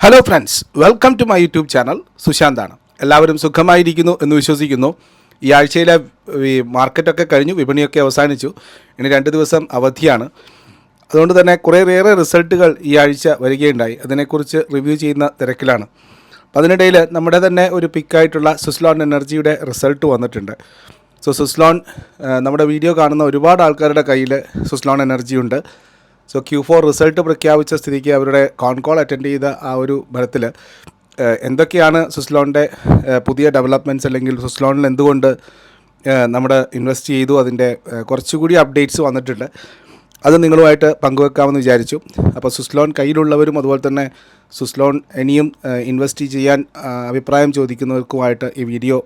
Hello friends welcome to my YouTube channel സുശാന്താണ്. എല്ലാവരും സുഖമായിരിക്കുന്നു എന്ന് വിശ്വസിക്കുന്നു. ഈ ആഴ്ചയിലെ ഈ മാർക്കറ്റൊക്കെ കഴിഞ്ഞു വിപണിയൊക്കെ അവസാനിച്ചു. ഇനി രണ്ട് ദിവസം അവധിയാണ്. അതുകൊണ്ട് തന്നെ കുറേയേറെ റിസൾട്ടുകൾ ഈ ആഴ്ച വരികയുണ്ടായി. അതിനെക്കുറിച്ച് റിവ്യൂ ചെയ്യുന്ന തിരക്കിലാണ്. അപ്പോൾ അതിനിടയിൽ നമ്മുടെ തന്നെ ഒരു പിക്കായിട്ടുള്ള സുസ്ലോൺ എനർജിയുടെ റിസൾട്ട് വന്നിട്ടുണ്ട്. സോ സുസ്ലോൺ നമ്മുടെ വീഡിയോ കാണുന്ന ഒരുപാട് ആൾക്കാരുടെ കയ്യിൽ സുസ്ലോൺ എനർജി ഉണ്ട് സോ ക്യൂ ഫോർ റിസൾട്ട് പ്രഖ്യാപിച്ച സ്ഥിതിക്ക് അവരുടെ കോൺകോൾ അറ്റൻഡ് ചെയ്ത ആ ഒരു ഫലത്തിൽ എന്തൊക്കെയാണ് സുസ്ലോണിന്റെ പുതിയ ഡെവലപ്മെന്റ്സ് അല്ലെങ്കിൽ സുസ്ലോണിൽ എന്തുകൊണ്ട് നമ്മുടെ ഇൻവെസ്റ്റ് ചെയ്തു അതിന്റെ കുറച്ചുകൂടി അപ്ഡേറ്റ്സ് വന്നിട്ടുണ്ട്. അത് നിങ്ങളുമായിട്ട് പങ്കുവെക്കാമെന്ന് വിചാരിച്ചു. അപ്പോൾ സുസ്ലോൺ കയ്യിലുള്ളവരും അതുപോലെ തന്നെ സുസ്ലോൺ ഇനിയും ഇൻവെസ്റ്റ് ചെയ്യാൻ അഭിപ്രായം ചോദിക്കുന്നവർക്കുമായിട്ട് ഈ വീഡിയോ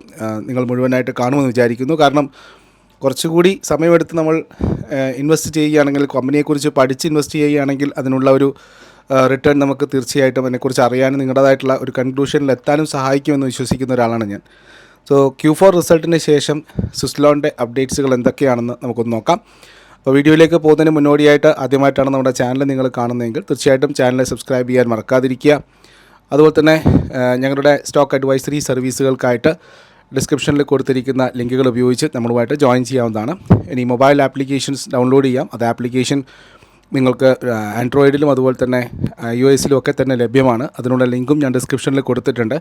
നിങ്ങൾ മുഴുവനായിട്ട് കാണുമെന്ന് വിചാരിക്കുന്നു. കാരണം കുറച്ചുകൂടി സമയമെടുത്ത് നമ്മൾ ഇൻവെസ്റ്റ് ചെയ്യുകയാണെങ്കിൽ കമ്പനിയെക്കുറിച്ച് പഠിച്ച് ഇൻവെസ്റ്റ് ചെയ്യുകയാണെങ്കിൽ അതിനുള്ള ഒരു റിട്ടേൺ നമുക്ക് തീർച്ചയായിട്ടും അതിനെക്കുറിച്ച് അറിയാനും നിങ്ങളുടേതായിട്ടുള്ള ഒരു കൺക്ലൂഷനിൽ എത്താനും സഹായിക്കുമെന്ന് വിശ്വസിക്കുന്ന ഒരാളാണ് ഞാൻ. സോ ക്യൂ ഫോർ റിസൾട്ടിന് ശേഷം സുസ്ലോണിന്റെ അപ്ഡേറ്റ്സുകൾ എന്തൊക്കെയാണെന്ന് നമുക്കൊന്ന് നോക്കാം. അപ്പോൾ വീഡിയോയിലേക്ക് പോകുന്നതിന് മുന്നോടിയായിട്ട് ആദ്യമായിട്ടാണ് നമ്മുടെ ചാനൽ നിങ്ങൾ കാണുന്നതെങ്കിൽ തീർച്ചയായിട്ടും ചാനൽ സബ്സ്ക്രൈബ് ചെയ്യാൻ മറക്കാതിരിക്കുക. അതുപോലെ തന്നെ ഞങ്ങളുടെ സ്റ്റോക്ക് അഡ്വൈസറി സർവീസുകൾക്കായിട്ട് ഡിസ്ക്രിപ്ഷനിൽ കൊടുത്തിരിക്കുന്ന ലിങ്കുകൾ ഉപയോഗിച്ച് നമ്മളുമായിട്ട് ജോയിൻ ചെയ്യാവുന്നതാണ്. ഇനി മൊബൈൽ ആപ്ലിക്കേഷൻസ് ഡൗൺലോഡ് ചെയ്യാം. അത് ആപ്ലിക്കേഷൻ നിങ്ങൾക്ക് ആൻഡ്രോയിഡിലും അതുപോലെ തന്നെ യു എസിലും ഒക്കെ തന്നെ ലഭ്യമാണ്. അതിനുള്ള ലിങ്കും ഞാൻ ഡിസ്ക്രിപ്ഷനിൽ കൊടുത്തിട്ടുണ്ട്.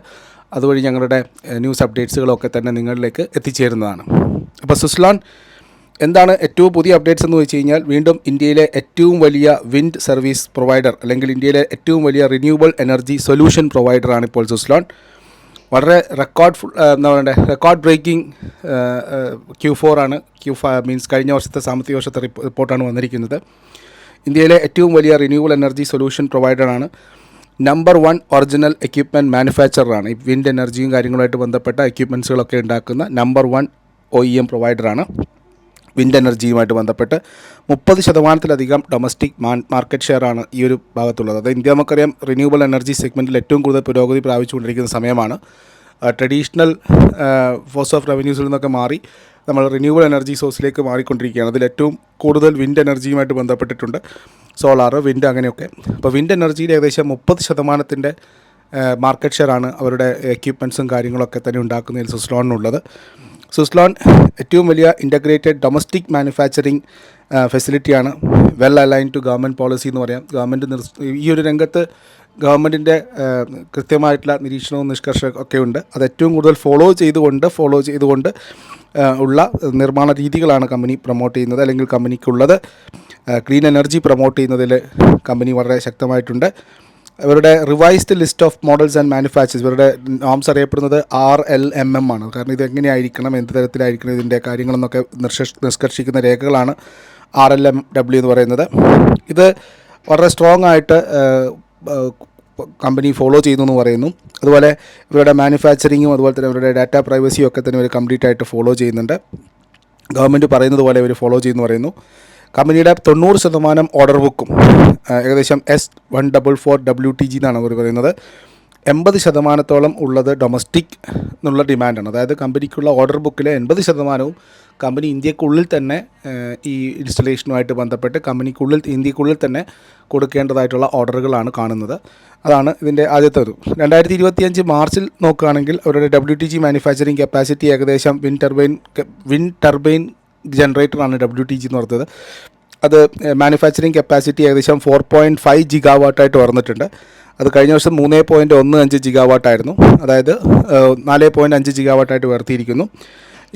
അതുവഴി ഞങ്ങളുടെ ന്യൂസ് അപ്ഡേറ്റ്സുകളൊക്കെ തന്നെ നിങ്ങളിലേക്ക് എത്തിച്ചേരുന്നതാണ്. അപ്പോൾ സുസ്ലാൻ എന്താണ് ഏറ്റവും പുതിയ അപ്ഡേറ്റ്സ് എന്ന് വെച്ച് കഴിഞ്ഞാൽ വീണ്ടും ഇന്ത്യയിലെ ഏറ്റവും വലിയ വിൻഡ് സർവീസ് പ്രൊവൈഡർ അല്ലെങ്കിൽ ഇന്ത്യയിലെ ഏറ്റവും വലിയ റിന്യൂവബിൾ എനർജി സൊല്യൂഷൻ പ്രൊവൈഡറാണ് ഇപ്പോൾ സുസ്ലോൺ വളരെ റെക്കോർഡ് ഫുൾ എന്താ പറയണ്ടേ റെക്കോർഡ് ബ്രേക്കിംഗ് ക്യു ഫോർ ആണ്. ക്യൂ ഫ മീൻസ് കഴിഞ്ഞ വർഷത്തെ സാമ്പത്തിക വർഷത്തെ റിപ്പോർട്ടാണ് വന്നിരിക്കുന്നത്. ഇന്ത്യയിലെ ഏറ്റവും വലിയ റിന്യൂവൽ എനർജി സൊല്യൂഷൻ പ്രൊവൈഡറാണ് നമ്പർ വൺ ഒറിജിനൽ എക്യുപ്മെന്റ് മാനുഫാക്ചറാണ് ഈ വിൻഡ് എനർജിയും കാര്യങ്ങളുമായിട്ട് ബന്ധപ്പെട്ട എക്യുപ്മെന്റ്സുകളൊക്കെ ഉണ്ടാക്കുന്ന number one O E M പ്രൊവൈഡറാണ് wind എനർജിയുമായിട്ട് ബന്ധപ്പെട്ട് മുപ്പത് ശതമാനത്തിലധികം ഡൊമസ്റ്റിക് മാർക്കറ്റ് ഷെയർ ആണ് ഈ ഒരു ഭാഗത്തുള്ളത്. അത് ഇന്ത്യ നമുക്കറിയാം റിന്യൂവബിൾ എനർജി സെഗ്മെന്റിൽ ഏറ്റവും കൂടുതൽ പുരോഗതി പ്രാപിച്ചുകൊണ്ടിരിക്കുന്ന സമയമാണ്. ട്രഡീഷണൽ ഫോഴ്സ് ഓഫ് റവന്യൂസിൽ നിന്നൊക്കെ മാറി നമ്മൾ റിന്യൂവൽ എനർജി സോഴ്സിലേക്ക് മാറിക്കൊണ്ടിരിക്കുകയാണ്. അതിൽ ഏറ്റവും കൂടുതൽ വിൻഡ് എനർജിയുമായിട്ട് ബന്ധപ്പെട്ടിട്ടുണ്ട്. സോളാർ വിൻഡ് അങ്ങനെയൊക്കെ. അപ്പോൾ വിൻഡ് എനർജിയിൽ ഏകദേശം മുപ്പത് ശതമാനത്തിന്റെ മാർക്കറ്റ് ഷെയർ ആണ് അവരുടെ എക്യുപ്മെന്റ്സും കാര്യങ്ങളൊക്കെ തന്നെ ഉണ്ടാക്കുന്നതിൽ സുസ്ലോണിനുള്ളത് സുസ്ലോൺ ഏറ്റവും വലിയ integrated domestic manufacturing ഫെസിലിറ്റിയാണ് well align to government policy എന്ന് പറയാം. ഗവൺമെന്റ് ഈ ഒരു രംഗത്ത് ഗവൺമെന്റിന്റെ കൃത്യമായിട്ടുള്ള നിരീക്ഷണവും നിഷ്കർഷവും ഒക്കെ ഉണ്ട്. അത് ഏറ്റവും കൂടുതൽ ഫോളോ ചെയ്തുകൊണ്ട് ഫോളോ ചെയ്തുകൊണ്ട് ഉള്ള നിർമ്മാണ രീതികളാണ് കമ്പനി പ്രൊമോട്ട് ചെയ്യുന്നത്. അല്ലെങ്കിൽ കമ്പനിക്കുള്ളത് ക്ലീൻ എനർജി പ്രൊമോട്ട് ചെയ്യുന്നതിൽ കമ്പനി വളരെ ശക്തമായിട്ടുണ്ട്. ഇവരുടെ revised list of models and manufacturers ഇവരുടെ നോംസ് അറിയപ്പെടുന്നത് ആർ എൽ എം എം ആണ്. കാരണം ഇത് എങ്ങനെയായിരിക്കണം എന്ത് തരത്തിലായിരിക്കണം ഇതിന്റെ കാര്യങ്ങളെന്നൊക്കെ നിഷ്കർഷിക്കുന്ന രേഖകളാണ് ആർ എൽ എം ഡബ്ല്യു എന്ന് പറയുന്നത്. ഇത് വളരെ സ്ട്രോങ് ആയിട്ട് കമ്പനി ഫോളോ ചെയ്യുന്നു എന്ന് പറയുന്നു. അതുപോലെ ഇവരുടെ മാനുഫാക്ചറിങ്ങും അതുപോലെ തന്നെ ഇവരുടെ ഡാറ്റ പ്രൈവസിയും ഒക്കെ തന്നെ ഇവർ കംപ്ലീറ്റ് ആയിട്ട് ഫോളോ ചെയ്യുന്നുണ്ട്. ഗവൺമെന്റ് പറയുന്നത് പോലെ ഇവർ ഫോളോ ചെയ്യുന്നു പറയുന്നു. കമ്പനിയുടെ തൊണ്ണൂറ് ശതമാനം ഓർഡർ ബുക്കും ഏകദേശം S one double four W T G എന്നാണ് അവർ പറയുന്നത്. എൺപത് ശതമാനത്തോളം ഉള്ളത് ഡൊമസ്റ്റിക് എന്നുള്ള ഡിമാൻഡാണ് അതായത് കമ്പനിക്കുള്ള ഓർഡർ ബുക്കിലെ എൺപത് ശതമാനവും കമ്പനി ഇന്ത്യക്കുള്ളിൽ തന്നെ ഈ ഇൻസ്റ്റലേഷനുമായിട്ട് ബന്ധപ്പെട്ട് കമ്പനിക്കുള്ളിൽ ഇന്ത്യക്കുള്ളിൽ തന്നെ കൊടുക്കേണ്ടതായിട്ടുള്ള ഓർഡറുകളാണ് കാണുന്നത്. അതാണ് ഇതിന്റെ ആദ്യത്തെ ഒരു. രണ്ടായിരത്തി ഇരുപത്തിയഞ്ച് മാർച്ചിൽ നോക്കുകയാണെങ്കിൽ അവരുടെ W T G manufacturing capacity ഏകദേശം വിൻ ടർബൈൻ വിൻ ടർബൈൻ ജനറേറ്ററാണ് ഡബ്ല്യു ടി ജി എന്ന് പറഞ്ഞത്. അത് മാനുഫാക്ചറിങ് കപ്പാസിറ്റി ഏകദേശം ഫോർ പോയിന്റ് ഫൈവ് ജിഗാ വാട്ടായിട്ട് അത് കഴിഞ്ഞ വർഷം മൂന്ന് പോയിന്റ് ഒന്ന് അഞ്ച് ജിഗാ വാട്ടായിരുന്നു അതായത് നാല് പോയിന്റ് അഞ്ച് ജിഗാ വാട്ടായിട്ട് ഉയർത്തിയിരിക്കുന്നു.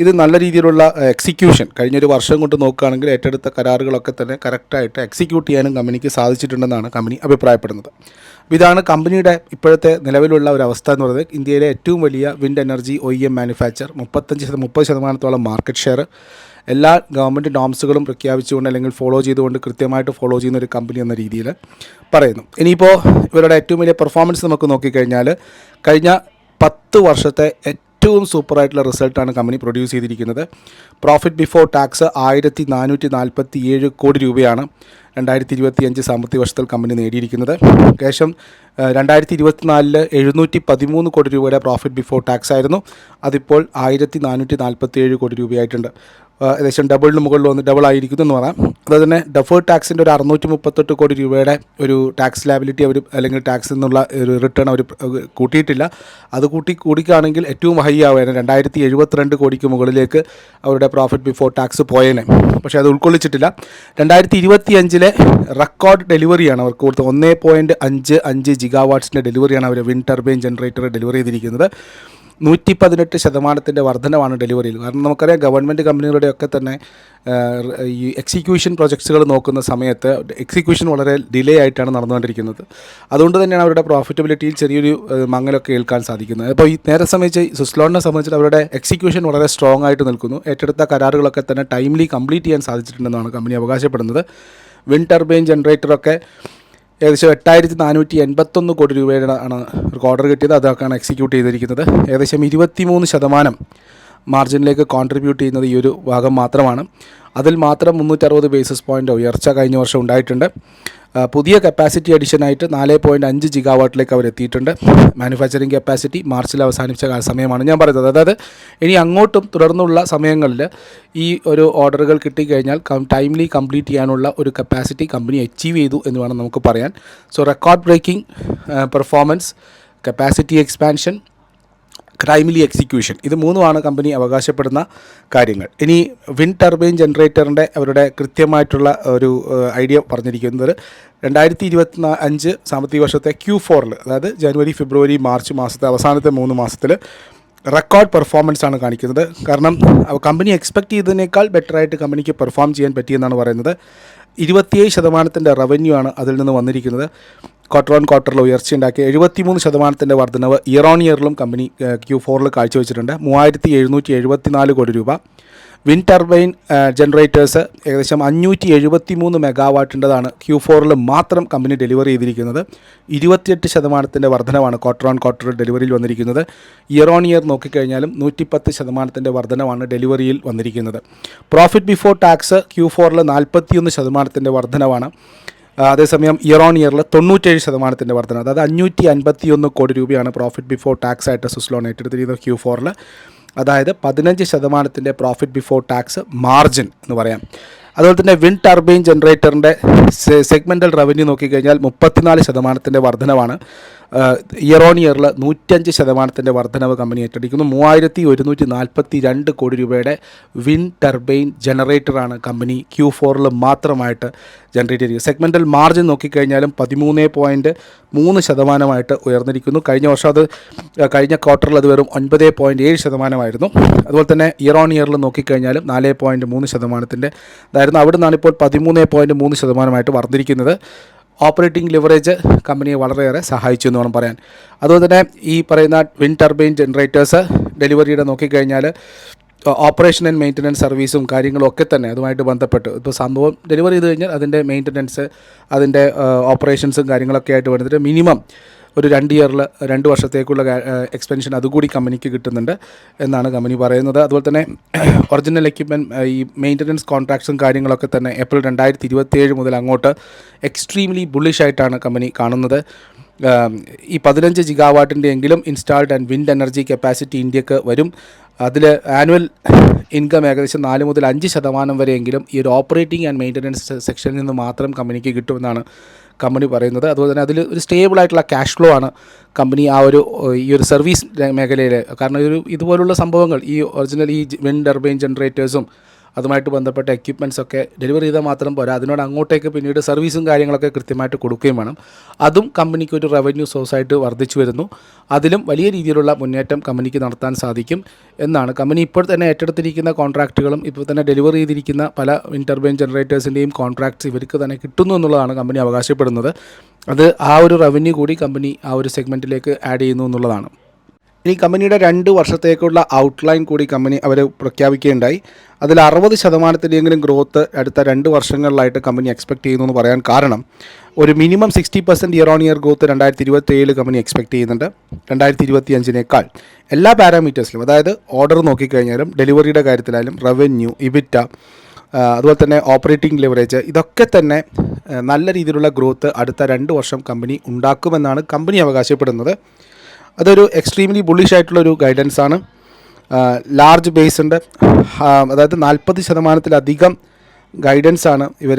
ഇത് നല്ല രീതിയിലുള്ള എക്സിക്യൂഷൻ കഴിഞ്ഞൊരു വർഷം കൊണ്ട് നോക്കുകയാണെങ്കിൽ ഏറ്റെടുത്ത കരാറുകളൊക്കെ തന്നെ കറക്റ്റായിട്ട് എക്സിക്യൂട്ട് ചെയ്യാനും കമ്പനിക്ക് സാധിച്ചിട്ടുണ്ടെന്നാണ് കമ്പനി അഭിപ്രായപ്പെടുന്നത്. അപ്പോൾ ഇതാണ് കമ്പനിയുടെ ഇപ്പോഴത്തെ നിലവിലുള്ള ഒരു അവസ്ഥ എന്ന് പറയുന്നത്. ഇന്ത്യയിലെ ഏറ്റവും വലിയ wind energy O E M manufacture മുപ്പത്തഞ്ച് മുപ്പത് ശതമാനത്തോളം മാർക്കറ്റ് ഷെയർ എല്ലാ ഗവൺമെന്റ് നോംസുകളും പ്രഖ്യാപിച്ചുകൊണ്ട് അല്ലെങ്കിൽ ഫോളോ ചെയ്തുകൊണ്ട് കൃത്യമായിട്ട് ഫോളോ ചെയ്യുന്ന ഒരു കമ്പനി എന്ന രീതിയിൽ പറയുന്നു. ഇനിയിപ്പോൾ ഇവരുടെ ഏറ്റവും വലിയ പെർഫോമൻസ് നമുക്ക് നോക്കിക്കഴിഞ്ഞാൽ കഴിഞ്ഞ പത്ത് വർഷത്തെ ഏറ്റവും സൂപ്പറായിട്ടുള്ള റിസൾട്ടാണ് കമ്പനി പ്രൊഡ്യൂസ് ചെയ്തിരിക്കുന്നത് പ്രോഫിറ്റ് ബിഫോർ ടാക്സ് ആയിരത്തി നാനൂറ്റി നാൽപ്പത്തി ഏഴ് കോടി രൂപയാണ് രണ്ടായിരത്തി ഇരുപത്തി അഞ്ച് സാമ്പത്തിക വർഷത്തിൽ കമ്പനി നേടിയിരിക്കുന്നത്. ശേഷം രണ്ടായിരത്തി ഇരുപത്തിനാലിൽ എഴുന്നൂറ്റി പതിമൂന്ന് കോടി രൂപയുടെ പ്രോഫിറ്റ് ബിഫോർ ടാക്സ് ആയിരുന്നു. അതിപ്പോൾ ആയിരത്തി നാനൂറ്റി നാൽപ്പത്തി ഏഴ് കോടി രൂപയായിട്ടുണ്ട്. ഏകദേശം ഡബിളിന് മുകളിൽ വന്ന് ഡബിൾ ആയിരിക്കുന്നു എന്ന് പറയാം. അതുപോലെ തന്നെ ഡെഫേർഡ് ടാക്സിന്റെ ഒരു അറുന്നൂറ്റി മുപ്പത്തെട്ട് കോടി രൂപയുടെ ഒരു ടാക്സ് ലാബിലിറ്റി അവർ അല്ലെങ്കിൽ ടാക്സിൽ നിന്നുള്ള ഒരു റിട്ടേൺ അവർ കൂട്ടിയിട്ടില്ല. അത് കൂട്ടി കൂടിക്കുകയാണെങ്കിൽ ഏറ്റവും ഹൈ ആവുകയാണ് രണ്ടായിരത്തി എഴുപത്തിരണ്ട് കോടിക്ക് മുകളിലേക്ക് അവരുടെ പ്രോഫിറ്റ് ബിഫോർ ടാക്സ് പോയേനെ. പക്ഷേ അത് ഉൾക്കൊള്ളിച്ചിട്ടില്ല. രണ്ടായിരത്തി ഇരുപത്തി അഞ്ചിലെ റെക്കോർഡ് ഡെലിവറിയാണ് അവർക്ക് കൊടുത്തത്. ഒന്നേ പോയിന്റ് അഞ്ച് അഞ്ച് ജിഗാവാട്ട്സിന്റെ ഡെലിവറിയാണ് അവർ വിൻ ടർബൈൻ ജനറേറ്റർ ഡെലിവറി ചെയ്തിരിക്കുന്നത്. നൂറ്റി പതിനെട്ട് ശതമാനത്തിന്റെ വർധനമാണ് ഡെലിവറിയിൽ. കാരണം നമുക്കറിയാം ഗവൺമെന്റ് കമ്പനികളുടെയൊക്കെ തന്നെ ഈ എക്സിക്യൂഷൻ പ്രൊജക്ട്സുകൾ നോക്കുന്ന സമയത്ത് എക്സിക്യൂഷൻ വളരെ ഡിലേ ആയിട്ടാണ് നടന്നുകൊണ്ടിരിക്കുന്നത്. അതുകൊണ്ട് തന്നെയാണ് അവരുടെ പ്രോഫിറ്റബിലിറ്റിയിൽ ചെറിയൊരു മങ്ങലൊക്കെ ഏൽക്കാൻ സാധിക്കുന്നത്. അപ്പോൾ ഈ നേരെ സംബന്ധിച്ച് സുസ്ലോണിനെ സംബന്ധിച്ചിട്ട് അവരുടെ എക്സിക്യൂഷൻ വളരെ സ്ട്രോങ് ആയിട്ട് നിൽക്കുന്നു. ഏറ്റെടുത്ത കരാറുകളൊക്കെ തന്നെ ടൈംലി കംപ്ലീറ്റ് ചെയ്യാൻ സാധിച്ചിട്ടുണ്ടെന്നാണ് കമ്പനി അവകാശപ്പെടുന്നത്. വിൻ ടർബൈൻ ജനറേറ്ററൊക്കെ ഏകദേശം എട്ടായിരത്തി നാനൂറ്റി എൺപത്തൊന്ന് കോടി രൂപയുടെ ആണ് ഓർഡർ കിട്ടിയത്. അതൊക്കെയാണ് എക്സിക്യൂട്ട് ചെയ്തിരിക്കുന്നത്. ഏകദേശം ഇരുപത്തിമൂന്ന് ശതമാനം മാർജിനിലേക്ക് കോൺട്രിബ്യൂട്ട് ചെയ്യുന്നത് ഈ ഒരു ഭാഗം മാത്രമാണ്. അതിൽ മാത്രം മുന്നൂറ്ററുപത് ബേസിസ് പോയിന്റ് ഉയർച്ച കഴിഞ്ഞ വർഷം ഉണ്ടായിട്ടുണ്ട്. പുതിയ കപ്പാസിറ്റി അഡീഷനായിട്ട് നാല് പോയിന്റ് അഞ്ച് ജിഗാവാട്ടിലേക്ക് അവർ എത്തിയിട്ടുണ്ട്. മാനുഫാക്ചറിങ് കപ്പാസിറ്റി മാർച്ചിൽ അവസാനിച്ച സമയമാണ് ഞാൻ പറയുന്നത്. അതായത് ഇനി അങ്ങോട്ടും തുടർന്നുള്ള സമയങ്ങളിൽ ഈ ഒരു ഓർഡറുകൾ കിട്ടിക്കഴിഞ്ഞാൽ ടൈംലി കംപ്ലീറ്റ് ചെയ്യാനുള്ള ഒരു കപ്പാസിറ്റി കമ്പനി അച്ചീവ് ചെയ്തു എന്ന് വേണം നമുക്ക് പറയാൻ. So record breaking performance capacity expansion timely execution. ഇത് മൂന്നുമാണ് കമ്പനി അവകാശപ്പെടുന്ന കാര്യങ്ങൾ. ഇനി വിൻ ടർബൈൻ ജനറേറ്ററിന്റെ അവരുടെ കൃത്യമായിട്ടുള്ള ഒരു ഐഡിയ പറഞ്ഞിരിക്കുന്നത് രണ്ടായിരത്തി ഇരുപത്തി അഞ്ച് സാമ്പത്തിക വർഷത്തെ ക്യൂ ഫോറിൽ അതായത് ജനുവരി ഫെബ്രുവരി മാർച്ച് മാസത്തെ അവസാനത്തെ മൂന്ന് മാസത്തിൽ റെക്കോർഡ് പെർഫോമൻസ് ആണ് കാണിക്കുന്നത്. കാരണം കമ്പനി എക്സ്പെക്ട് ചെയ്തതിനേക്കാൾ ബെറ്ററായിട്ട് കമ്പനിക്ക് പെർഫോം ചെയ്യാൻ പറ്റിയെന്നാണ് പറയുന്നത്. ഇരുപത്തിയേഴ് ശതമാനത്തിന്റെ റവന്യൂ ആണ് അതിൽ നിന്ന് വന്നിരിക്കുന്നത്. ക്വാർട്ടർ ഓൺ ക്വാർട്ടറിൽ ഉയർച്ചയുണ്ടാക്കി എഴുപത്തിമൂന്ന് ശതമാനത്തിന്റെ വർധനവ് ഇയർ ഓൺ ഇയറിലും കമ്പനി ക്യൂ ഫോറിൽ കാഴ്ചവെച്ചിട്ടുണ്ട് മൂവായിരത്തി എഴുന്നൂറ്റി എഴുപത്തിനാല് കോടി രൂപ. വിൻഡ് ടർബൈൻ ജനറേറ്റേഴ്സ് ഏകദേശം അഞ്ഞൂറ്റി എഴുപത്തി മൂന്ന് മെഗാവാട്ടിന്റെതാണ് ക്യൂ ഫോറിൽ മാത്രം കമ്പനി ഡെലിവറി ചെയ്തിരിക്കുന്നത്. ഇരുപത്തിയെട്ട് ശതമാനത്തിന്റെ വർധനമാണ് ക്വാർട്ടർ ഓൺ ക്വാർട്ടർ ഡെലിവറിയിൽ വന്നിരിക്കുന്നത്. ഇയർ ഓൺ ഇയർ നോക്കിക്കഴിഞ്ഞാലും നൂറ്റിപ്പത്ത് ശതമാനത്തിന്റെ വർധനമാണ് ഡെലിവറിയിൽ വന്നിരിക്കുന്നത്. പ്രോഫിറ്റ് ബിഫോർ ടാക്സ് ക്യൂ ഫോറിൽ നാൽപ്പത്തിയൊന്ന് ശതമാനത്തിന്റെ വർധനവാണ്. ആ, അതേസമയം ഇയർ ഓൺ ഇയറിൽ തൊണ്ണൂറ്റേഴ് ശതമാനത്തിന്റെ വർധന അതായത് അഞ്ഞൂറ്റി അൻപത്തി ഒന്ന് കോടി രൂപയാണ് പ്രോഫിറ്റ് ബിഫോർ ടാക്സ് ആയിട്ട് സുസ്ലോൺ ഏറ്റെടുത്തിരിക്കുന്നത് ക്യൂ ഫോറിൽ അതായത് പതിനഞ്ച് ശതമാനത്തിന്റെ പ്രോഫിറ്റ് ബിഫോർ ടാക്സ് മാർജിൻ എന്ന് പറയാം. അതുപോലെ തന്നെ വിൻ ടർബൈൻ ജനറേറ്ററിന്റെ സെഗ്മെന്റൽ റവന്യൂ നോക്കിക്കഴിഞ്ഞാൽ മുപ്പത്തിനാല് ശതമാനത്തിന്റെ വർധനവാണ്. ഇയർ ഓൺ ഇയറിൽ നൂറ്റഞ്ച് ശതമാനത്തിന്റെ വർധനവ് കമ്പനി ഏറ്റെടുക്കുന്നു. മൂവായിരത്തി ഒരുന്നൂറ്റി നാൽപ്പത്തി രണ്ട് കോടി രൂപയുടെ വിൻ ടർബൈൻ ജനറേറ്ററാണ് കമ്പനി. ക്യൂ ഫോറിൽ മാത്രമായിട്ട് ജനറേറ്റ് ചെയ്തിരിക്കുന്നത്. സെഗ്മെന്റൽ മാർജിൻ നോക്കിക്കഴിഞ്ഞാലും പതിമൂന്ന് പോയിന്റ് മൂന്ന് ശതമാനമായിട്ട് ഉയർന്നിരിക്കുന്നു. കഴിഞ്ഞ വർഷം അത് കഴിഞ്ഞ ക്വാർട്ടറിൽ അത് വെറും ഒൻപത് പോയിന്റ് ഏഴ് ശതമാനമായിരുന്നു. അതുപോലെ തന്നെ ഇയർ ഓൺ ഇയറിൽ നോക്കിക്കഴിഞ്ഞാലും നാല് പോയിന്റ് മൂന്ന് ശതമാനത്തിന്റെ അതായിരുന്നു അവിടെ നിന്നാണ് ഇപ്പോൾ പതിമൂന്ന് പോയിന്റ് മൂന്ന് ശതമാനമായിട്ട് വർദ്ധിരിക്കുന്നത് ഓപ്പറേറ്റിംഗ് ലിവറേജ് കമ്പനിയെ വളരെയേറെ സഹായിച്ചു എന്ന് വേണം പറയാൻ. അതുപോലെ തന്നെ ഈ പറയുന്ന വിൻ ടർബൈൻ ജനറേറ്റേഴ്സ് ഡെലിവറിയുടെ നോക്കിക്കഴിഞ്ഞാൽ ഓപ്പറേഷൻ ആൻഡ് മെയിന്റനൻസ് സർവീസും കാര്യങ്ങളും ഒക്കെ തന്നെ അതുമായിട്ട് ബന്ധപ്പെട്ട്. ഇപ്പോൾ സംഭവം ഡെലിവറി ചെയ്ത് കഴിഞ്ഞാൽ അതിന്റെ മെയിന്റനൻസ് അതിന്റെ ഓപ്പറേഷൻസും കാര്യങ്ങളൊക്കെ ആയിട്ട് വരുന്നത് മിനിമം ഒരു രണ്ട് ഇയറിൽ രണ്ട് വർഷത്തേക്കുള്ള എക്സ്പെൻഷൻ അതുകൂടി കമ്പനിക്ക് കിട്ടുന്നുണ്ട് എന്നാണ് കമ്പനി പറയുന്നത്. അതുപോലെ തന്നെ ഒറിജിനൽ എക്യുപ്മെന്റ് ഈ മെയിന്റനൻസ് കോൺട്രാക്ട്സും കാര്യങ്ങളൊക്കെ തന്നെ ഏപ്രിൽ രണ്ടായിരത്തി ഇരുപത്തിയേഴ് മുതൽ അങ്ങോട്ട് എക്സ്ട്രീംലി ബുള്ളിഷായിട്ടാണ് കമ്പനി കാണുന്നത്. ഈ പതിനഞ്ച് ജിഗാവാട്ടിന്റെ എങ്കിലും installed and wind energy capacity ഇന്ത്യയ്ക്ക് വരും. അതിൽ ആനുവൽ ഇൻകം ഏകദേശം നാല് മുതൽ അഞ്ച് ശതമാനം വരെയെങ്കിലും ഈ ഒരു ഓപ്പറേറ്റിംഗ് ആൻഡ് മെയിന്റനൻസ് സെക്ഷനിൽ നിന്ന് മാത്രം കമ്പനിക്ക് കിട്ടുമെന്നാണ് കമ്പനി പറയുന്നത്. അതുപോലെ തന്നെ അതിൽ ഒരു സ്റ്റേബിൾ ആയിട്ടുള്ള ക്യാഷ് ഫ്ലോ ആണ് കമ്പനി ആ ഒരു ഈ ഒരു സർവീസ് മേഖലയിൽ കാരണം ഒരു ഇതുപോലുള്ള സംഭവങ്ങൾ ഈ ഒറിജിനൽ ഈ വിൻഡ് ടർബൈൻ ജനറേറ്റേഴ്സും അതുമായിട്ട് ബന്ധപ്പെട്ട എക്യുപ്മെന്റ്സ് ഒക്കെ ഡെലിവറി ചെയ്താൽ മാത്രം പോരാ. അതിനോട് അങ്ങോട്ടേക്ക് പിന്നീട് സർവീസും കാര്യങ്ങളൊക്കെ കൃത്യമായിട്ട് കൊടുക്കുകയും വേണം. അതും കമ്പനിക്ക് ഒരു റവന്യൂ സോഴ്സായിട്ട് വർദ്ധിച്ചു വരുന്നു. അതിലും വലിയ രീതിയിലുള്ള മുന്നേറ്റം കമ്പനിക്ക് നടത്താൻ സാധിക്കും എന്നാണ്. കമ്പനി ഇപ്പോൾ തന്നെ ഏറ്റെടുത്തിരിക്കുന്ന കോൺട്രാക്റ്റുകളും ഇപ്പോൾ തന്നെ ഡെലിവറി ചെയ്തിരിക്കുന്ന പല ഇന്റർബൈൻ ജനറേറ്റേഴ്സിന്റെയും കോൺട്രാക്ട്സ് ഇവർക്ക് തന്നെ കിട്ടുന്നു എന്നുള്ളതാണ് കമ്പനി അവകാശപ്പെടുന്നത്. അത് ആ ഒരു റവന്യൂ കൂടി കമ്പനി ആ ഒരു സെഗ്മെന്റിലേക്ക് ആഡ് ചെയ്യുന്നു എന്നുള്ളതാണ്. ഇനി കമ്പനിയുടെ രണ്ട് വർഷത്തേക്കുള്ള ഔട്ട്ലൈൻ കൂടി കമ്പനി അവർ പ്രഖ്യാപിക്കുകയുണ്ടായി. അതിൽ അറുപത് ശതമാനത്തിലെങ്കിലും ഗ്രോത്ത് അടുത്ത രണ്ട് വർഷങ്ങളിലായിട്ട് കമ്പനി എക്സ്പെക്ട് ചെയ്യുന്നു എന്ന് പറയാൻ കാരണം ഒരു minimum sixty percent year on year growth രണ്ടായിരത്തി ഇരുപത്തി ഏഴ് കമ്പനി എക്സ്പെക്ട് ചെയ്യുന്നുണ്ട്. രണ്ടായിരത്തി ഇരുപത്തി അഞ്ചിനേക്കാൾ എല്ലാ പാരാമീറ്റേഴ്സിലും അതായത് ഓർഡർ നോക്കിക്കഴിഞ്ഞാലും ഡെലിവറിയുടെ കാര്യത്തിലായാലും റവന്യൂ ഇബിറ്റ അതുപോലെ തന്നെ ഓപ്പറേറ്റിംഗ് ലിവറേജ് ഇതൊക്കെ തന്നെ നല്ല രീതിയിലുള്ള ഗ്രോത്ത് അടുത്ത രണ്ട് വർഷം കമ്പനി ഉണ്ടാക്കുമെന്നാണ് കമ്പനി അവകാശപ്പെടുന്നത്. അതൊരു എക്സ്ട്രീംലി ബുള്ളിഷ് ആയിട്ടുള്ള ഒരു ഗൈഡൻസ് ആണ് ലാർജ് ബേസ് ഉണ്ട്. അതായത് നാൽപ്പത് ശതമാനത്തിലധികം ഗൈഡൻസ് ആണ് ഇവർ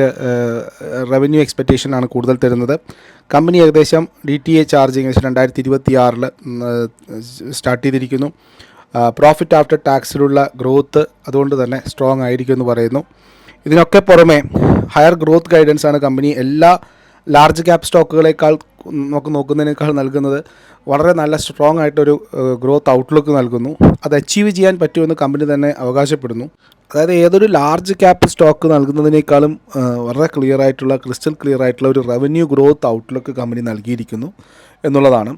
റവന്യൂ എക്സ്പെക്റ്റേഷനാണ് കൂടുതൽ തരുന്നത്. കമ്പനി ഏകദേശം ഡി ടി എ ചാർജിങ് രണ്ടായിരത്തി ഇരുപത്തി ആറിൽ സ്റ്റാർട്ട് ചെയ്തിരിക്കുന്നു. പ്രോഫിറ്റ് ആഫ്റ്റർ ടാക്സിലുള്ള ഗ്രോത്ത് അതുകൊണ്ട് തന്നെ സ്ട്രോങ് ആയിരിക്കും എന്ന് പറയുന്നു. ഇതിനൊക്കെ പുറമെ ഹയർ ഗ്രോത്ത് ഗൈഡൻസ് ആണ് കമ്പനി എല്ലാ ലാർജ് ക്യാപ് സ്റ്റോക്കുകളേക്കാൾ നമുക്ക് നോക്കുന്നതിനേക്കാൾ നൽകുന്നത് വളരെ നല്ല സ്ട്രോങ് ആയിട്ടൊരു ഗ്രോത്ത് ഔട്ട്ലുക്ക് നൽകുന്നു. അത് അച്ചീവ് ചെയ്യാൻ പറ്റുമെന്ന് കമ്പനി തന്നെ അവകാശപ്പെടുന്നു. അതായത് ഏതൊരു ലാർജ് ക്യാപ് സ്റ്റോക്ക് നൽകുന്നതിനേക്കാളും വളരെ ക്ലിയർ ആയിട്ടുള്ള ക്രിസ്റ്റൽ ക്ലിയർ ആയിട്ടുള്ള ഒരു റവന്യൂ ഗ്രോത്ത് ഔട്ട്ലുക്ക് കമ്പനി നൽകിയിരിക്കുന്നു എന്നുള്ളതാണ്.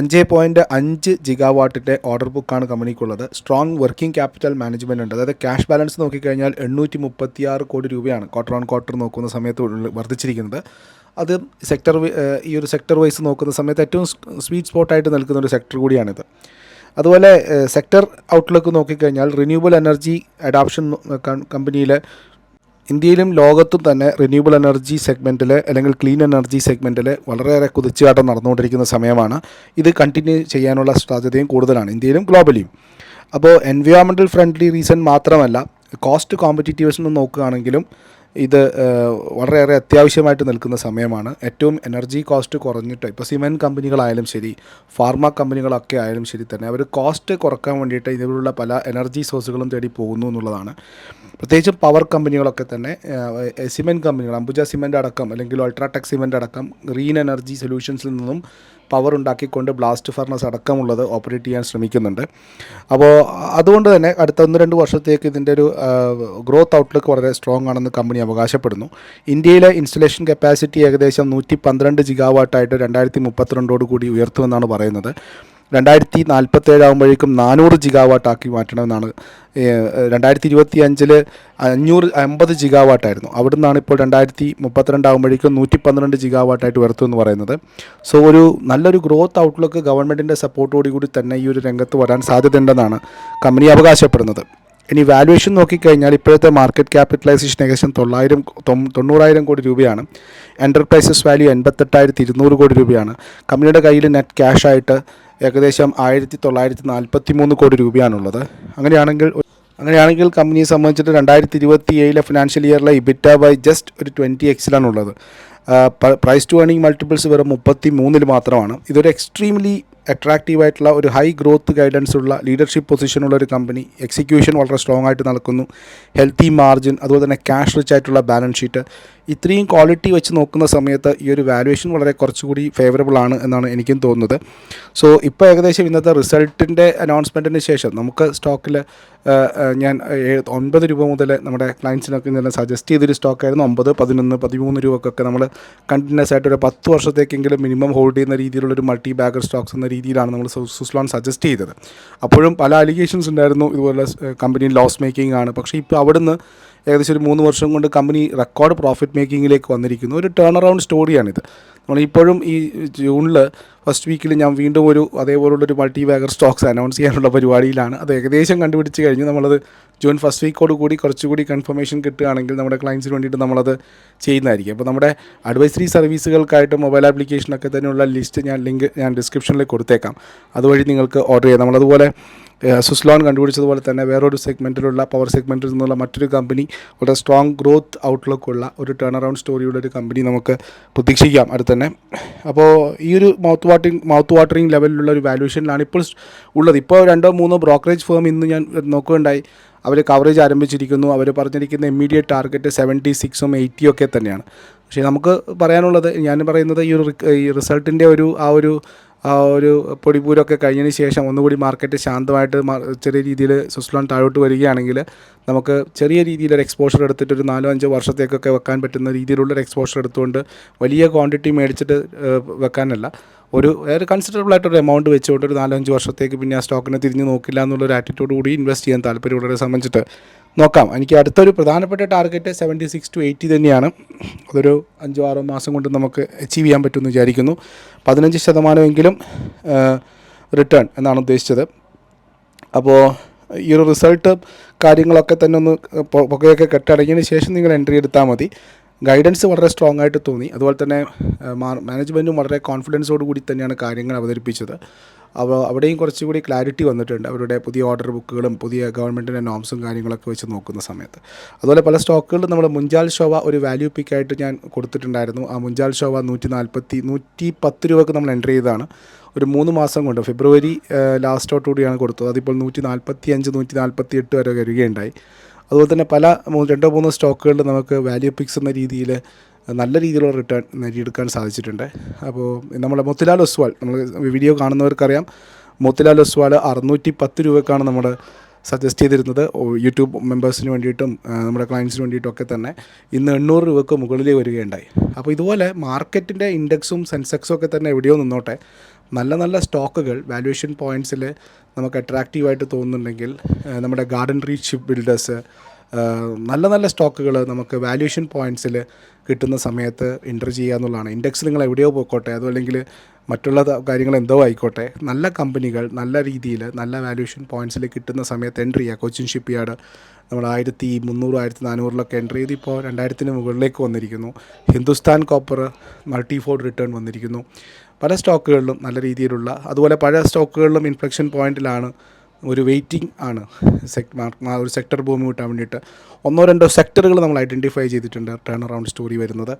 അഞ്ച് പോയിന്റ് അഞ്ച് ജിഗാവാട്ടിന്റെ ഓർഡർ ബുക്കാണ് കമ്പനിക്കുള്ളത് സ്ട്രോങ് വർക്കിംഗ് ക്യാപിറ്റൽ മാനേജ്മെന്റ് ഉണ്ട്. അതായത് ക്യാഷ് ബാലൻസ് നോക്കിക്കഴിഞ്ഞാൽ എണ്ണൂറ്റി മുപ്പത്തിയാറ് കോടി രൂപയാണ് ക്വാർട്ടർ ഓൺ ക്വാർട്ടർ നോക്കുന്ന സമയത്ത് വർദ്ധിച്ചിരിക്കുന്നത്. അത് സെക്ടർ ഈ ഒരു സെക്ടർ വൈസ് നോക്കുന്ന സമയത്ത് ഏറ്റവും സ്വീറ്റ് സ്പോട്ടായിട്ട് നിൽക്കുന്ന ഒരു സെക്ടർ കൂടിയാണിത്. അതുപോലെ സെക്ടർ ഔട്ട്ലുക്ക് നോക്കിക്കഴിഞ്ഞാൽ റിന്യൂവബിൾ എനർജി അഡാപ്ഷൻ കമ്പനിയിലെ ഇന്ത്യയിലും ലോകത്തും തന്നെ റിന്യൂവബിൾ എനർജി സെഗ്മെന്റിൽ അല്ലെങ്കിൽ ക്ലീൻ എനർജി സെഗ്മെന്റിൽ വളരെയേറെ കുതിച്ചുചാട്ടം നടന്നുകൊണ്ടിരിക്കുന്ന സമയമാണ്. ഇത് കണ്ടിന്യൂ ചെയ്യാനുള്ള സാധ്യതയും കൂടുതലാണ് ഇന്ത്യയിലും ഗ്ലോബലിയും അപ്പോൾ എൻവയോൺമെന്റൽ ഫ്രണ്ട്ലി റീസൺ മാത്രമല്ല കോസ്റ്റ് കോമ്പറ്റീറ്റീവ്സ് നോക്കുകയാണെങ്കിലും ഇത് വളരെയേറെ അത്യാവശ്യമായിട്ട് നിൽക്കുന്ന സമയമാണ്. ഏറ്റവും എനർജി കോസ്റ്റ് കുറഞ്ഞിട്ട് ഇപ്പോൾ സിമെന്റ് കമ്പനികളായാലും ശരി ഫാർമ കമ്പനികളൊക്കെ ആയാലും ശരി തന്നെ അവർ കോസ്റ്റ് കുറയ്ക്കാൻ വേണ്ടിയിട്ട് ഇതിലുള്ള പല എനർജി സോഴ്സുകളും തേടി പോകുന്നു എന്നുള്ളതാണ്. പ്രത്യേകിച്ചും പവർ കമ്പനികളൊക്കെ തന്നെ സിമെന്റ് കമ്പനികൾ അംബുജ സിമെന്റ് അടക്കം അല്ലെങ്കിൽ അൾട്രാടെക് സിമെന്റ് അടക്കം ഗ്രീൻ എനർജി സൊല്യൂഷൻസിൽ നിന്നും പവർ ഉണ്ടാക്കിക്കൊണ്ട് ബ്ലാസ്റ്റ് ഫർണസ് അടക്കമുള്ളത് ഓപ്പറേറ്റ് ചെയ്യാൻ ശ്രമിക്കുന്നുണ്ട്. അപ്പോൾ അതുകൊണ്ട് തന്നെ അടുത്ത ഒന്ന് രണ്ട് വർഷത്തേക്ക് ഇതിന്റെ ഒരു ഗ്രോത്ത് ഔട്ട്ലുക്ക് വളരെ സ്ട്രോങ് ആണെന്ന് കമ്പനി അവകാശപ്പെടുന്നു. ഇന്ത്യയിലെ ഇൻസ്റ്റലേഷൻ കപ്പാസിറ്റി ഏകദേശം നൂറ്റി പന്ത്രണ്ട് ജിഗാവാട്ടായിട്ട് രണ്ടായിരത്തി മുപ്പത്തിരണ്ടോട് കൂടി ഉയർത്തുമെന്നാണ് പറയുന്നത്. രണ്ടായിരത്തി നാൽപ്പത്തേഴ് ആകുമ്പോഴേക്കും നാനൂറ് ജിഗാവാട്ടാക്കി മാറ്റണമെന്നാണ് രണ്ടായിരത്തി ഇരുപത്തി അഞ്ചിൽ അഞ്ഞൂറ് അമ്പത് ജിഗാവാട്ടായിരുന്നു അവിടെ നിന്നാണ് ഇപ്പോൾ രണ്ടായിരത്തി മുപ്പത്തിരണ്ട് ആകുമ്പോഴേക്കും നൂറ്റി പന്ത്രണ്ട് ജിഗാവാട്ടായിട്ട് ഉയർത്തുമെന്ന് പറയുന്നത്. സോ ഒരു നല്ലൊരു ഗ്രോത്ത് ഔട്ട്ലുക്ക് ഗവൺമെന്റിന്റെ സപ്പോർട്ടോടു കൂടി തന്നെ ഈ ഒരു രംഗത്ത് വരാൻ സാധ്യതയുണ്ടെന്നാണ് കമ്പനി അവകാശപ്പെടുന്നത്. ഇനി വാല്യുവേഷൻ നോക്കിക്കഴിഞ്ഞാൽ ഇപ്പോഴത്തെ മാർക്കറ്റ് ക്യാപിറ്റലൈസേഷൻ ഏകദേശം തൊള്ളായിരം തൊണ്ണൂറായിരം കോടി രൂപയാണ്. എന്റർപ്രൈസസ് വാല്യൂ എൺപത്തെട്ടായിരത്തി ഇരുന്നൂറ് കോടി രൂപയാണ്. കമ്പനിയുടെ കയ്യിൽ നെറ്റ് ക്യാഷ് ആയിട്ട് ഏകദേശം ആയിരത്തി തൊള്ളായിരത്തി നാൽപ്പത്തി മൂന്ന് കോടി രൂപയാണുള്ളത്. അങ്ങനെയാണെങ്കിൽ അങ്ങനെയാണെങ്കിൽ കമ്പനിയെ സംബന്ധിച്ചിട്ട് രണ്ടായിരത്തി ഇരുപത്തി ഏഴിലെ ഫിനാൻഷ്യൽ ഇയറിലെ ഇബിറ്റ ബൈ ജസ്റ്റ് ഒരു ട്വന്റി എക്സിലാണുള്ളത് പ്രൈസ് ടു ഏണിംഗ് മൾട്ടിപ്പിൾസ് വെറും മുപ്പത്തി മൂന്നിൽ മാത്രമാണ്. ഇതൊരു എക്സ്ട്രീംലി അട്രാക്റ്റീവ് ആയിട്ടുള്ള ഒരു ഹൈ ഗ്രോത്ത് ഗൈഡൻസ് ഉള്ള ലീഡർഷിപ്പ് പൊസിഷനുള്ള ഒരു കമ്പനി എക്സിക്യൂഷൻ വളരെ സ്ട്രോങ് ആയിട്ട് നടക്കുന്നു. ഹെൽത്തി മാർജിൻ അതുപോലെ തന്നെ ക്യാഷ് റിച്ച് ആയിട്ടുള്ള ബാലൻസ് ഷീറ്റ് ഇത്രയും ക്വാളിറ്റി വെച്ച് നോക്കുന്ന സമയത്ത് ഈ ഒരു വാല്യുവേഷൻ വളരെ കുറച്ചുകൂടി ഫേവറബിൾ ആണ് എന്നാണ് എനിക്കും തോന്നുന്നത്. സോ ഇപ്പോൾ ഏകദേശം ഇന്നത്തെ റിസൾട്ടിന്റെ അനൗൺസ്മെന്റിന് ശേഷം നമുക്ക് സ്റ്റോക്കിൽ ഞാൻ ഒൻപത് രൂപ മുതൽ നമ്മുടെ ക്ലയൻസിനൊക്കെ ഇന്നലെ സജസ്റ്റ് ചെയ്തൊരു സ്റ്റോക്കായിരുന്നു ഒമ്പത് പതിനൊന്ന് പതിമൂന്ന് രൂപക്കൊക്കെ നമ്മൾ കണ്ടിന്യൂസ് ആയിട്ട് ഒരു പത്ത് വർഷത്തേക്കെങ്കിലും മിനിമം ഹോൾഡ് ചെയ്യുന്ന രീതിയിലുള്ളൊരു മൾട്ടി ബാഗർ സ്റ്റോക്സ് എന്ന രീതിയിലാണ് നമ്മൾ സുസ്ലോൺ സജസ്റ്റ് ചെയ്തത്. അപ്പോഴും പല അലിഗേഷൻസ് ഉണ്ടായിരുന്നു. ഇതുപോലെ കമ്പനി ലോസ് മേക്കിംഗ് ആണ്. പക്ഷേ ഇപ്പോൾ അവിടുന്ന് ഏകദേശം ഒരു മൂന്ന് വർഷം കൊണ്ട് കമ്പനി റെക്കോർഡ് പ്രോഫിറ്റ് മേക്കിങ്ങിലേക്ക് വന്നിരിക്കുന്നു. ഒരു ടേൺ അറൗണ്ട് സ്റ്റോറിയാണിത് നമ്മളിപ്പോഴും ഈ ജൂണിൽ ഫസ്റ്റ് വീക്കിൽ ഞാൻ വീണ്ടും ഒരു അതേപോലുള്ളൊരു മൾട്ടി ബാഗർ സ്റ്റോക്സ് അനൗൺസ് ചെയ്യാനുള്ള പരിപാടിയിലാണ്. അത് ഏകദേശം കണ്ടുപിടിച്ച് കഴിഞ്ഞ് നമ്മളത് ജൂൺ ഫസ്റ്റ് വീക്കോട് കൂടി കുറച്ചുകൂടി കൺഫർമേഷൻ കിട്ടുകയാണെങ്കിൽ നമ്മുടെ ക്ലയൻസിന് വേണ്ടിയിട്ട് നമ്മളത് ചെയ്യുന്നതായിരിക്കും. അപ്പോൾ നമ്മുടെ അഡ്വൈസറി സർവീസുകൾക്കായിട്ട് മൊബൈൽ ആപ്ലിക്കേഷനൊക്കെ തന്നെയുള്ള ലിസ്റ്റ് ഞാൻ ലിങ്ക് ഞാൻ ഡിസ്ക്രിപ്ഷനിൽ കൊടുത്തേക്കാം. അതുവഴി നിങ്ങൾക്ക് ഓർഡർ ചെയ്യാം. നമ്മളതുപോലെ സുസ്ലോൺ കണ്ടുപിടിച്ചതുപോലെ തന്നെ വേറൊരു സെഗ്മെന്റിലുള്ള പവർ സെഗ്മെന്റിൽ നിന്നുള്ള മറ്റൊരു കമ്പനി വളരെ സ്ട്രോങ് ഗ്രോത്ത് ഔട്ട്ലുക്ക് ഉള്ള ഒരു ടേൺ അറൗണ്ട് സ്റ്റോറിയുള്ള ഒരു കമ്പനി നമുക്ക് പ്രതീക്ഷിക്കാം. അടുത്ത് തന്നെ. അപ്പോൾ ഈ ഒരു മൗത്ത് വാട്ടിംഗ് മൗത്ത് വാട്ടറിങ് ലെവലിലുള്ള ഒരു വാല്യൂഷനിലാണ് ഇപ്പോൾ ഉള്ളത്. ഇപ്പോൾ രണ്ടോ മൂന്നോ ബ്രോക്കറേജ് ഫേം ഇന്ന് ഞാൻ നോക്കുകയുണ്ടായി. അവർ കവറേജ് ആരംഭിച്ചിരിക്കുന്നു. അവർ പറഞ്ഞിരിക്കുന്ന ഇമ്മീഡിയറ്റ് ടാർഗറ്റ് സെവന്റി സിക്സും എയ്റ്റിയും ഒക്കെ തന്നെയാണ്. പക്ഷേ നമുക്ക് പറയാനുള്ളത് ഞാൻ പറയുന്നത് ഈ ഒരു റിസൾട്ടിന്റെ ഒരു ആ ഒരു ആ ഒരു പൊടിപൂരമൊക്കെ കഴിഞ്ഞതിന് ശേഷം ഒന്നുകൂടി മാർക്കറ്റ് ശാന്തമായിട്ട് ചെറിയ രീതിയിൽ സുസ്ലോൺ താഴോട്ട് വരികയാണെങ്കിൽ നമുക്ക് ചെറിയ രീതിയിലൊരു എക്സ്പോഷർ എടുത്തിട്ട് ഒരു നാലോ അഞ്ചോ വർഷത്തേക്കൊക്കെ വെക്കാൻ പറ്റുന്ന രീതിയിലുള്ളൊരു എക്സ്പോഷർ എടുത്തുകൊണ്ട് വലിയ ക്വാണ്ടിറ്റി മേടിച്ചിട്ട് വെക്കാനല്ല. ഒരു ഒരു കൺസിഡറബിൾ ആയിട്ടൊരു എമൗണ്ട് വെച്ചുകൊണ്ട് ഒരു നാലഞ്ച് വർഷത്തേക്ക് പിന്നെ ആ സ്റ്റോക്കിനെ തിരിഞ്ഞ് നോക്കില്ല എന്നുള്ളൊരു ആറ്റിറ്റ്യൂഡ് കൂടി ഇൻവെസ്റ്റ് ചെയ്യാൻ താല്പര്യമുള്ളവരെ സംബന്ധിച്ചിട്ട് നോക്കാം. എനിക്ക് അടുത്തൊരു പ്രധാനപ്പെട്ട target seventy six to eighty തന്നെയാണ്. അതൊരു അഞ്ചോ ആറോ മാസം കൊണ്ട് നമുക്ക് അച്ചീവ് ചെയ്യാൻ പറ്റുമെന്ന് വിചാരിക്കുന്നു. പതിനഞ്ച് ശതമാനമെങ്കിലും റിട്ടേൺ എന്നാണ് ഉദ്ദേശിച്ചത്. അപ്പോൾ ഈ ഒരു റിസൾട്ട് കാര്യങ്ങളൊക്കെ തന്നെ ഒന്ന് പുകയൊക്കെ കെട്ടടങ്ങിയതിന് ശേഷം നിങ്ങൾ എൻട്രി എടുത്താൽ മതി. ഗൈഡൻസ് വളരെ സ്ട്രോങ് ആയിട്ട് തോന്നി. അതുപോലെ തന്നെ മാനേജ്മെന്റും വളരെ കോൺഫിഡൻസോട് കൂടി തന്നെയാണ് കാര്യങ്ങൾ അവതരിപ്പിച്ചത്. അപ്പോൾ അവിടെയും കുറച്ചുകൂടി ക്ലാരിറ്റി വന്നിട്ടുണ്ട്. അവരുടെ പുതിയ ഓർഡർ ബുക്കുകളും പുതിയ ഗവൺമെന്റിന്റെ നോംസും കാര്യങ്ങളൊക്കെ വെച്ച് നോക്കുന്ന സമയത്ത്. അതുപോലെ പല സ്റ്റോക്കുകളിലും നമ്മൾ മുഞ്ചാൽ ശോഭ ഒരു വാല്യൂ പിക്കായിട്ട് ഞാൻ കൊടുത്തിട്ടുണ്ടായിരുന്നു. ആ മുഞ്ചാൽ ശോഭ നൂറ്റി നാൽപ്പത്തി നൂറ്റി പത്ത് രൂപക്ക് നമ്മൾ എന്റർ ചെയ്തതാണ്. ഒരു മൂന്ന് മാസം കൊണ്ട് ഫെബ്രുവരി ലാസ്റ്റോട്ടുകൂടിയാണ് കൊടുത്തത് അതിപ്പോൾ നൂറ്റി നാൽപ്പത്തി അഞ്ച് നൂറ്റി നാൽപ്പത്തി എട്ട് വരെ വരികയുണ്ടായി. അതുപോലെ തന്നെ പല രണ്ടോ മൂന്നോ സ്റ്റോക്കുകളിൽ നമുക്ക് വാല്യൂ പിക്സ് എന്ന രീതിയിൽ നല്ല രീതിയിലുള്ള റിട്ടേൺ നേടിയെടുക്കാൻ സാധിച്ചിട്ടുണ്ട്. അപ്പോൾ നമ്മുടെ മൊത്തിലാൽ ഒസ്വാൾ നമ്മൾ വീഡിയോ കാണുന്നവർക്കറിയാം. മൊത്തിലാൽ ഒസ്വാൾ അറുന്നൂറ്റി പത്ത് രൂപക്കാണ് നമ്മൾ സജസ്റ്റ് ചെയ്തിരുന്നത്. യൂട്യൂബ് മെമ്പേഴ്സിന് വേണ്ടിയിട്ടും നമ്മുടെ ക്ലയൻസിന് വേണ്ടിയിട്ടും ഒക്കെ തന്നെ ഇന്ന് എണ്ണൂറ് രൂപക്ക് മുകളിലേ വരികയുണ്ടായി. അപ്പോൾ ഇതുപോലെ മാർക്കറ്റിന്റെ ഇൻഡെക്സും സെൻസെക്സും ഒക്കെ തന്നെ എവിടെയോ നിന്നോട്ടെ. നല്ല നല്ല സ്റ്റോക്കുകൾ വാല്യുവേഷൻ പോയിന്റ്സിൽ നമുക്ക് അട്രാക്റ്റീവായിട്ട് തോന്നുന്നുണ്ടെങ്കിൽ നമ്മുടെ ഗാർഡൻ റീച്ച് ബിൽഡേഴ്സ് നല്ല നല്ല സ്റ്റോക്കുകൾ നമുക്ക് വാല്യൂഷൻ പോയിന്റ്സിൽ കിട്ടുന്ന സമയത്ത് എന്റർ ചെയ്യുക എന്നുള്ളതാണ്. ഇൻഡെക്സ് നിങ്ങൾ എവിടെയോ പോയിക്കോട്ടെ അതുമല്ലെങ്കിൽ മറ്റുള്ള കാര്യങ്ങൾ എന്തോ ആയിക്കോട്ടെ നല്ല കമ്പനികൾ നല്ല രീതിയിൽ നല്ല വാല്യൂഷൻ പോയിന്റ്സിൽ കിട്ടുന്ന സമയത്ത് എന്റർ ചെയ്യുക. കൊച്ചിൻ ഷിപ്പ് യാർഡ് നമ്മൾ ആയിരത്തി മുന്നൂറ് ആയിരത്തി നാനൂറിലൊക്കെ എന്റർ ചെയ്ത് ഇപ്പോൾ രണ്ടായിരത്തിന് മുകളിലേക്ക് വന്നിരിക്കുന്നു. Hindustan copper multi fold return വന്നിരിക്കുന്നു. പല സ്റ്റോക്കുകളിലും നല്ല രീതിയിലുള്ള അതുപോലെ പല സ്റ്റോക്കുകളിലും ഇൻഫ്ലക്ഷൻ പോയിന്റിലാണ് ഒരു വെയിറ്റിംഗ് ആണ്. സെക്ട് ഒരു സെക്ടർ ഭൂമി കിട്ടാൻ വേണ്ടിയിട്ട് ഒന്നോ രണ്ടോ സെക്ടറുകൾ നമ്മൾ ഐഡന്റിഫൈ ചെയ്തിട്ടുണ്ട്. ടേൺ അറൗണ്ട് സ്റ്റോറി വരുന്നത്.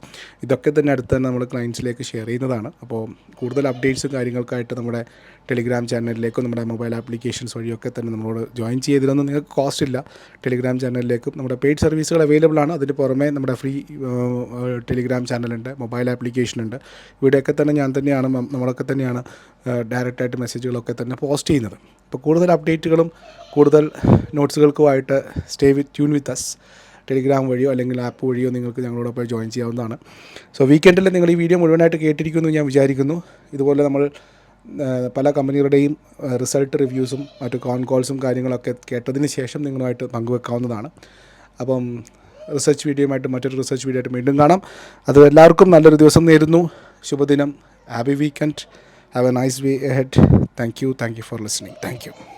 ഇതൊക്കെ തന്നെ അടുത്ത് തന്നെ നമ്മൾ ക്ലയൻസിലേക്ക് ഷെയർ ചെയ്യുന്നതാണ്. അപ്പോൾ കൂടുതൽ അപ്ഡേറ്റ്സും കാര്യങ്ങൾക്കായിട്ട് നമ്മുടെ ടെലിഗ്രാം ചാനലിലേക്കും നമ്മുടെ മൊബൈൽ ആപ്ലിക്കേഷൻസ് വഴിയൊക്കെ തന്നെ നമ്മളോട് ജോയിൻ ചെയ്തിരുന്നു. നിങ്ങൾക്ക് കോസ്റ്റ് ഇല്ല. ടെലിഗ്രാം ചാനലിലേക്കും നമ്മുടെ പെയ്ഡ് സർവീസുകൾ അവൈലബിൾ ആണ്. അതിന് പുറമേ നമ്മുടെ ഫ്രീ ടെലിഗ്രാം ചാനലുണ്ട് മൊബൈൽ ആപ്ലിക്കേഷൻ ഉണ്ട്. ഇവിടെയൊക്കെ തന്നെ ഞാൻ തന്നെയാണ് നമ്മളൊക്കെ തന്നെയാണ് ഡയറക്റ്റായിട്ട് മെസ്സേജുകളൊക്കെ തന്നെ പോസ്റ്റ് ചെയ്യുന്നത്. അപ്പോൾ കൂടുതൽ അപ്ഡേറ്റുകളും കൂടുതൽ നോട്ട്സുകൾക്കുമായിട്ട് stay with tune with us Telegram വഴിയോ അല്ലെങ്കിൽ ആപ്പ് വഴിയോ നിങ്ങൾക്ക് ഞങ്ങളോടൊപ്പം ജോയിൻ ചെയ്യാവുന്നതാണ്. സോ വീക്കെൻഡിൽ നിങ്ങൾ ഈ വീഡിയോ മുഴുവനായിട്ട് കേട്ടിരിക്കുന്നു ഞാൻ വിചാരിക്കുന്നു. ഇതുപോലെ നമ്മൾ പല കമ്പനികളുടെയും റിസൾട്ട് റിവ്യൂസും മറ്റു കോൺ കോൾസും കാര്യങ്ങളൊക്കെ കേട്ടതിന് ശേഷം നിങ്ങളുമായിട്ട് പങ്കുവെക്കാവുന്നതാണ്. അപ്പം റിസർച്ച് വീഡിയോയുമായിട്ട് മറ്റൊരു റിസർച്ച് വീഡിയോ ആയിട്ട് വീണ്ടും കാണാം. അത് എല്ലാവർക്കും നല്ലൊരു ദിവസം നേരുന്നു. ശുഭദിനം. Happy weekend have a nice way ahead thank you thank you for listening thank you